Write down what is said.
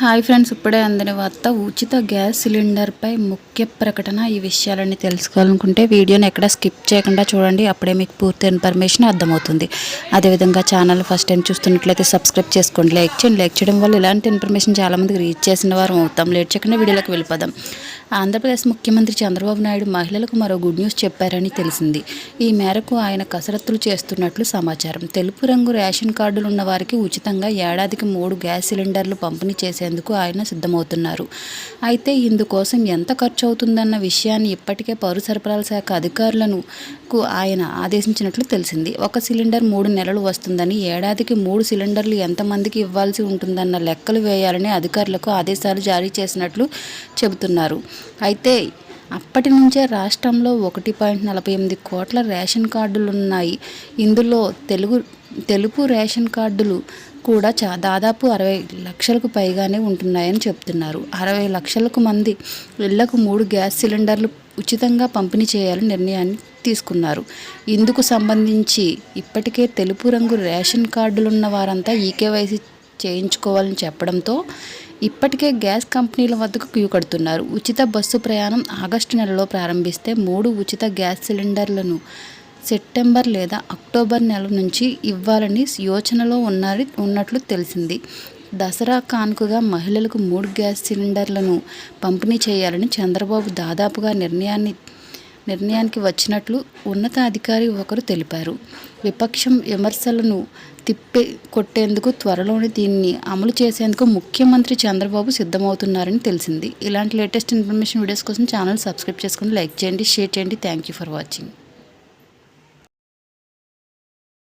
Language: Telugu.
హాయ్ ఫ్రెండ్స్ ఇప్పుడే అందిన వార్త ఉచిత గ్యాస్ సిలిండర్పై ముఖ్య ప్రకటన. ఈ విషయాలన్నీ తెలుసుకోవాలనుకుంటే వీడియోని ఎక్కడ స్కిప్ చేయకుండా చూడండి. అప్పుడే మీకు పూర్తి ఇన్ఫర్మేషన్ అర్థమవుతుంది. అదేవిధంగా ఛానల్ ఫస్ట్ టైం చూస్తున్నట్లయితే సబ్స్క్రైబ్ చేసుకోండి. లైక్ చేయండి. లైక్ చేయడం వల్ల ఇలాంటి ఇన్ఫర్మేషన్ చాలామందికి రీచ్ చేసిన వారం అవుతాం. లేట్ చేయకుండా వీడియోలోకి వెళ్ళిపోదాం. ఆంధ్రప్రదేశ్ ముఖ్యమంత్రి చంద్రబాబు నాయుడు మహిళలకు మరో గుడ్ న్యూస్ చెప్పారని తెలిసింది. ఈ మేరకు ఆయన కసరత్తులు చేస్తున్నట్లు సమాచారం. తెలుపు రంగు రేషన్ కార్డులు ఉన్న వారికి ఉచితంగా ఏడాదికి మూడు గ్యాస్ సిలిండర్లు పంపిణీ చేసేందుకు ఆయన సిద్ధమవుతున్నారు. అయితే ఇందుకోసం ఎంత ఖర్చు అవుతుందన్న విషయాన్ని ఇప్పటికే పౌర సరఫరాల శాఖ అధికారులను ఆయన ఆదేశించినట్లు తెలిసింది. ఒక సిలిండర్ మూడు నెలలు వస్తుందని ఏడాదికి మూడు సిలిండర్లు ఎంతమందికి ఇవ్వాల్సి ఉంటుందన్న లెక్కలు వేయాలని అధికారులకు ఆదేశాలు జారీ చేసినట్లు చెబుతున్నారు. అయితే అప్పటి నుంచే రాష్ట్రంలో ఒకటి పాయింట్ నలభై ఎనిమిది కోట్ల రేషన్ కార్డులు ఉన్నాయి ఇందులో తెలుగు తెలుపు రేషన్ కార్డులు కూడా చా దాదాపు అరవై లక్షలకు పైగానే ఉంటున్నాయని చెప్తున్నారు. అరవై లక్షలకు మంది ఇళ్ళకు మూడు గ్యాస్ సిలిండర్లు ఉచితంగా పంపిణీ చేయాలని నిర్ణయాన్ని తీసుకున్నారు. ఇందుకు సంబంధించి ఇప్పటికే తెలుపు రంగు రేషన్ కార్డులున్న వారంతా ఈకేవైసీ చేయించుకోవాలని చెప్పడంతో ఇప్పటికే గ్యాస్ కంపెనీల వద్దకు క్యూ కడుతున్నారు. ఉచిత బస్సు ప్రయాణం ఆగస్టు నెలలో ప్రారంభిస్తే మూడు ఉచిత గ్యాస్ సిలిండర్లను సెప్టెంబర్ లేదా అక్టోబర్ నెల నుంచి ఇవ్వాలని యోచనలో ఉన్నది ఉన్నట్లు తెలిసింది. దసరా కానుకగా మహిళలకు మూడు గ్యాస్ సిలిండర్లను పంపిణీ చేయాలని చంద్రబాబు దాదాపుగా నిర్ణయాన్ని నిర్ణయానికి వచ్చినట్లు ఉన్నతాధికారి ఒకరు తెలిపారు. విపక్షం విమర్శలను తిప్పి కొట్టేందుకు త్వరలోనే దీన్ని అమలు చేసేందుకు ముఖ్యమంత్రి చంద్రబాబు సిద్ధమవుతున్నారని తెలిసింది. ఇలాంటి లేటెస్ట్ ఇన్ఫర్మేషన్ వీడియోస్ కోసం ఛానల్ సబ్స్క్రైబ్ చేసుకుని లైక్ చేయండి షేర్ చేయండి. Thank you for watching